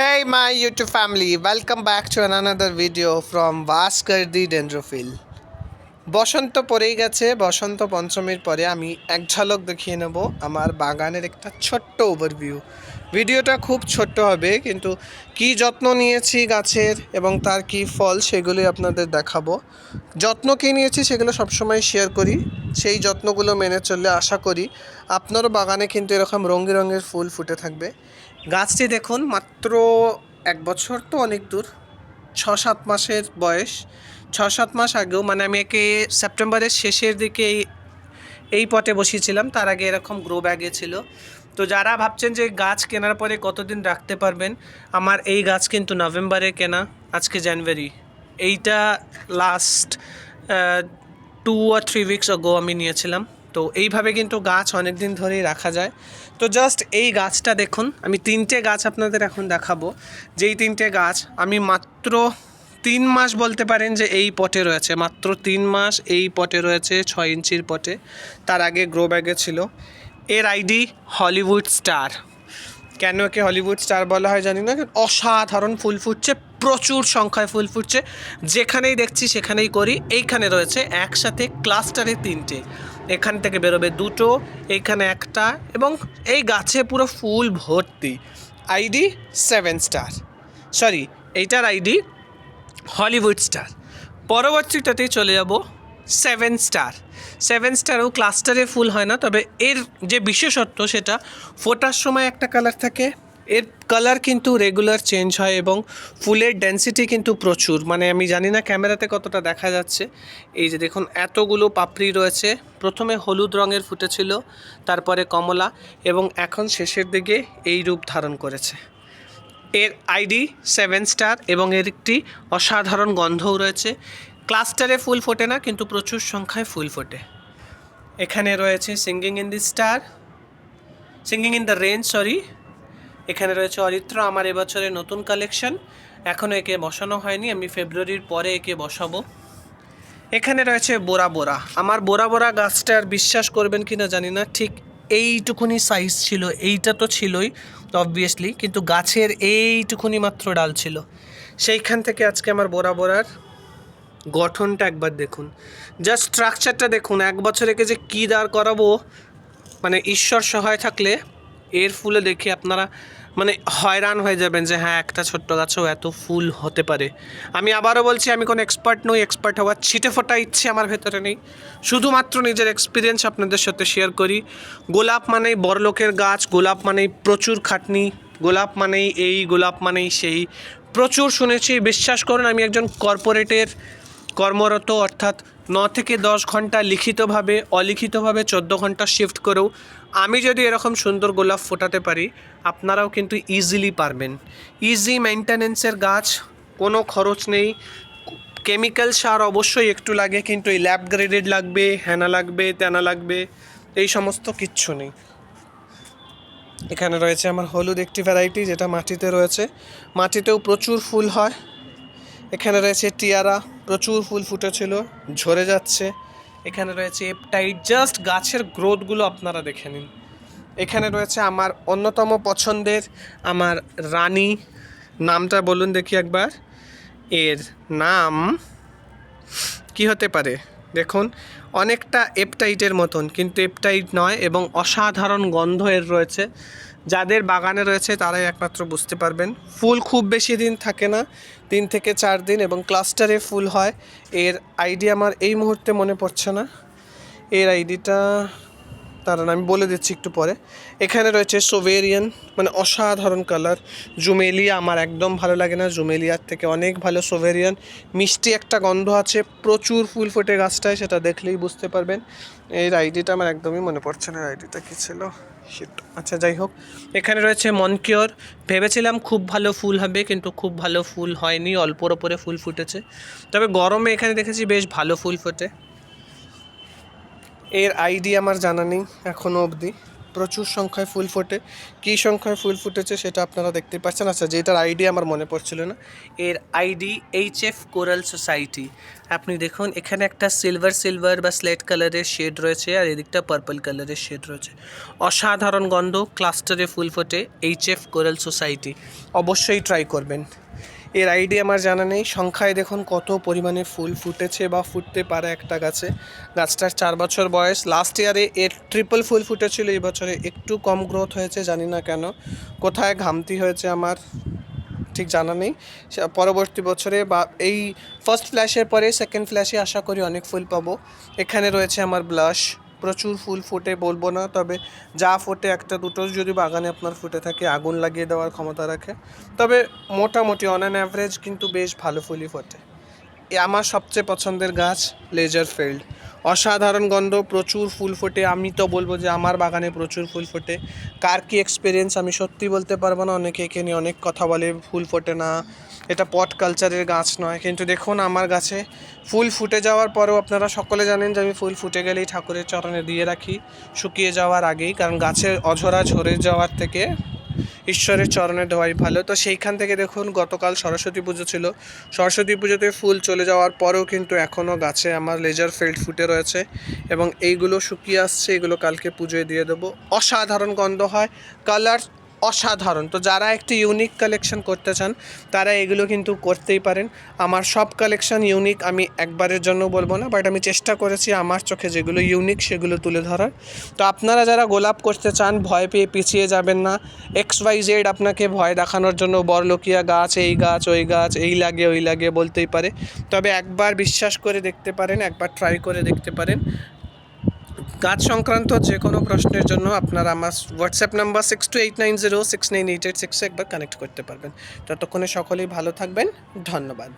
Hey my YouTube family, welcome back to another video from Vaskardi Dendrophil. বসন্ত পড়েই গেছে। বসন্ত পঞ্চমীর পরে আমি এক ঝলক দেখিয়ে নেব আমার বাগানের একটা ছোট্ট ওভারভিউ ভিডিওটা খুব ছোট্ট হবে কিন্তু কি যত্ন নিয়েছি গাছের এবং তার কি ফল সেগুলি আপনাদের দেখাবো। যত্ন কী নিয়েছি সেগুলো সবসময় শেয়ার করি। সেই যত্নগুলো মেনে চললে আশা করি আপনারও বাগানে কিন্তু এরকম রঙে রঙের ফুল ফুটে থাকবে। গাছটি দেখুন, মাত্র এক বছর তো অনেক দূর ছ সাত মাসের বয়স। ছ সাত মাস আগেও মানে আমি একে সেপ্টেম্বরের শেষের দিকে এই এই পটে বসিয়েছিলাম, তার আগে এরকম গ্রো ব্যাগে ছিল। তো যারা ভাবছেন যে গাছ কেনার পরে কতদিন রাখতে পারবেন, আমার এই গাছ কিন্তু নভেম্বরে কেনা, আজকে জানুয়ারি। এইটা লাস্ট টু আর থ্রি উইকস আগো আমি নিয়েছিলাম। তো এইভাবে কিন্তু গাছ অনেক দিন ধরেই রাখা যায়। তো জাস্ট এই গাছটা দেখুন, আমি তিনটে গাছ আপনাদের এখন দেখাবো। যেই তিনটে গাছ, আমি মাত্র তিন মাস বলতে পারেন যে এই পটে রয়েছে। মাত্র তিন মাস এই পটে রয়েছে, ছয় ইঞ্চির পটে। তার আগে গ্রো ব্যাগে ছিল। এর আইডি হলিউড স্টার কেন একে হলিউড স্টার বলা হয় জানি না অসাধারণ ফুল ফুটছে, প্রচুর সংখ্যায় ফুল ফুটছে। যেখানেই দেখছি সেখানেই করি। এইখানে রয়েছে একসাথে ক্লাস্টারে তিনটে। এখান থেকে বেরোবে দুটো, এইখানে একটা, এবং এই গাছে পুরো ফুল ভর্তি। ID seven star. সরি, এইটার আইডি হলিউড স্টার। পরবর্তীটাতেই চলে যাব সেভেন স্টার। সেভেন স্টারও ক্লাস্টারে ফুল হয় না, তবে এর যে বিশেষত্ব সেটা ফোটার সময় একটা কালার থাকে। এর কালার কিন্তু রেগুলার চেঞ্জ হয় এবং ফুলের ডেন্সিটি কিন্তু প্রচুর। মানে আমি জানি না ক্যামেরাতে কতটা দেখা যাচ্ছে। এই যে দেখুন, এতগুলো পাপড়ি রয়েছে। প্রথমে হলুদ রঙের ফুটেছিল, তারপরে কমলা এবং এখন শেষের দিকে এই রূপ ধারণ করেছে। এর আইডি সেভেন স্টার এবং এর একটি অসাধারণ গন্ধও রয়েছে। ক্লাস্টারে ফুল ফোটে না, কিন্তু প্রচুর সংখ্যায় ফুল ফোটে। এখানে রয়েছে singing in the star singing in the range sorry এখানে রয়েছে অরিত্র, আমার এবছরের নতুন কালেকশন এখনও একে বসানো হয়নি, আমি ফেব্রুয়ারির পরে একে বসাবো। এখানে রয়েছে বোরা বোরা আমার বোরা বোরা গাছটার বিশ্বাস করবেন কি না জানি না, ঠিক এইটুকুনি সাইজ ছিল, এইটা তো ছিলই অবভিয়াসলি কিন্তু গাছের এইটুকুনি মাত্র ডাল ছিল। সেইখান থেকে আজকে আমার বোরা বোরার গঠনটা একবার দেখুন। জাস্ট স্ট্রাকচারটা দেখুন, এক বছর একে যে কী দাঁড় করাবো মানে ঈশ্বর সহায় থাকলে এর ফুলে দেখে আপনারা মানে হয়রান হয়ে যাবেন যে হ্যাঁ একটা ছোট্ট গাছেও এত ফুল হতে পারে। আমি আবারও বলছি, আমি কোনো এক্সপার্ট নই এক্সপার্ট হওয়ার ছিটে ফোটা ইচ্ছে আমার ভেতরে নেই। শুধুমাত্র নিজের এক্সপিরিয়েন্স আপনাদের সাথে শেয়ার করি। গোলাপ মানেই বড়লোকের গাছ, গোলাপ মানেই প্রচুর খাটনি, গোলাপ মানেই এই, গোলাপ মানেই সেই। প্রচুর শুনেছি, বিশ্বাস করুন, আমি একজন কর্পোরেটের কর্মরত অর্থাৎ ন থেকে দশ ঘণ্টা লিখিতভাবে, অলিখিতভাবে চোদ্দ ঘণ্টা শিফট করেও আমি যদি এরকম সুন্দর গোলাপ ফোটাতে পারি, আপনারাও কিন্তু ইজিলি পারবেন। ইজি মেনটেনেন্সের গাছ, কোনো খরচ নেই। কেমিক্যাল সার অবশ্যই একটু লাগে, কিন্তু এই ল্যাব গ্রেডেড লাগবে হ্যানা লাগবে ত্যানা লাগবে, এই সমস্ত কিচ্ছু নেই। এখানে রয়েছে আমার হলুদ একটি ভ্যারাইটি যেটা মাটিতে রয়েছে। মাটিতেও প্রচুর ফুল হয়। এখানে রয়েছে টিয়ারা, প্রচুর ফুল ফুটেছিল, ঝরে যাচ্ছে। এখানে রয়েছে এপটাইট, জাস্ট গাছের গ্রোথগুলো আপনারা দেখে নিন। এখানে রয়েছে আমার অন্যতম পছন্দের আমার রানী, নামটা বলুন দেখি একবার। এর নাম কি হতে পারে? দেখুন, অনেকটা এপটাইটের মতন, কিন্তু এপটাইট নয় এবং অসাধারণ গন্ধ এর রয়েছে। যাদের বাগানে রয়েছে তারাই একমাত্র বুঝতে পারবেন। ফুল খুব বেশি দিন থাকে না, তিন থেকে চার দিন এবং ক্লাস্টারে ফুল হয়। এর আইডি আমার এই মুহূর্তে মনে পড়ছে না। এর আইডিটা দাঁড়ান আমি বলে দিচ্ছি একটু পরে। এখানে রয়েছে সোভেরিয়ান মানে অসাধারণ কালার জুমেলিয়া আমার একদম ভালো লাগে না। জুমেলিয়ার থেকে অনেক ভালো সোভেরিয়ান মিষ্টি একটা গন্ধ আছে, প্রচুর ফুল ফোটে গাছটায়, সেটা দেখলেই বুঝতে পারবেন। এর আইডিটা আমার একদমই মনে পড়ছে না। আইডিটা কী ছিল? Shit. আচ্ছা যাই হোক। এখানে রয়েছে মনকিওর ভেবেছিলাম খুব ভালো ফুল হবে, কিন্তু খুব ভালো ফুল হয়নি, অল্পর ওপরে ফুল ফুটেছে। তবে গরমে এখানে দেখেছি বেশ ভালো ফুল ফোটে। এর আইডি আমার জানা নেই এখনও অবধি। প্রচুর সংখ্যায় ফুল ফোটে। কী সংখ্যায় ফুল ফুটেছে সেটা আপনারা দেখতে পাচ্ছেন। আচ্ছা যেটার আইডি আমার মনে পড়ছিল না, এর ID H F coral society আপনি দেখুন, এখানে একটা সিলভার সিলভার বা স্লেট কালারের শেড রয়েছে আর এদিকটা পার্পল কালারের শেড রয়েছে। অসাধারণ গন্ধ ক্লাস্টারে ফুল ফোটে এইচ এফ কোরাল সোসাইটি অবশ্যই ট্রাই করবেন। এর আইডি আমার জানা নেই। সংখ্যায় দেখুন কত পরিমাণে ফুল ফুটেছে বা ফুটতে পারে একটা গাছে। গাছটার চার বছর বয়স। লাস্ট ইয়ারে এর ট্রিপল ফুল ফুটেছিল, এই বছরে একটু কম গ্রোথ হয়েছে, জানি না কেন। কোথায় ঘামতি হয়েছে আমার ঠিক জানা নেই। পরবর্তী বছরে বা এই ফার্স্ট ফ্ল্যাশের পরে সেকেন্ড ফ্ল্যাশে আশা করি অনেক ফুল পাবো। এখানে রয়েছে আমার ব্লাশ প্রচুর ফুল ফোটে, বলব না, তবে যা ফোটে একটা দুটো যদি বাগানে আপনার ফুটে থাকে, আগুন লাগিয়ে দেওয়ার ক্ষমতা রাখে। তবে মোটামুটি অন অ্যান অ্যাভারেজ কিন্তু বেশ ভালো ফুলই ফোটে। আমার সবচেয়ে পছন্দের গাছ লেজার ফিল্ড। অসাধারণ গন্ধ, প্রচুর ফুল ফোটে। আমি তো বলব যে আমার বাগানে প্রচুর ফুল ফোটে। কার কি এক্সপিরিয়েন্স আমি সত্যি বলতে পারব না। অনেকে এখানে অনেক কথা বলে, ফুল ফোটে না। এটা পট কালচারের গাছ নয়। কিন্তু দেখুন, আমার গাছে ফুল ফুটে যাওয়ার পরেও আপনারা সকলে জানেন যে আমি ফুল ফুটে গেলেই ঠাকুরের চরণে দিয়ে রাখি। শুকিয়ে যাওয়ার আগেই। কারণ গাছের অঝরা ঝরে যাওয়ার থেকে ঈশ্বরের চরণে ধোয়াই ভালো। তো সেইখান থেকে দেখুন, গতকাল সরস্বতী পুজো ছিল। সরস্বতী পুজোতে ফুল চলে যাওয়ার পরেও কিন্তু এখনও গাছে আমার লেজার ফিল্ড ফুটে রয়েছে এবং এইগুলো শুকিয়ে আসছে, এগুলো কালকে পুজোয় দিয়ে দেবো। অসাধারণ গন্ধ হয়। কালার অসাধারণ। তো যারা একটি ইউনিক কালেকশন করতে চান, তারা এগুলো কিন্তু করতেই পারেন। আমার সব কালেকশন ইউনিক আমি একবারের জন্য বলব না বাট আমি চেষ্টা করেছি আমার চোখে যেগুলো ইউনিক সেগুলো তুলে ধরার। তো আপনারা যারা গোলাপ করতে চান, ভয় পেয়ে পিছিয়ে যাবেন না। এক্স ওয়াই জেড আপনাকে ভয় দেখানোর জন্য বরলকিয়া গাছ, এই গাছ, ওই গাছ, এই লাগে, ওই লাগে বলতেই পারে। তবে একবার বিশ্বাস করে দেখতে পারেন, একবার ট্রাই করে দেখতে পারেন। গাছ সংক্রান্ত যে কোনো প্রশ্নের জন্য আপনারা আমার WhatsApp number six two eight nine zero six nine eight eight সিক্সে একবার কানেক্ট করতে পারবেন। ততক্ষণে সকলেই ভালো থাকবেন। ধন্যবাদ।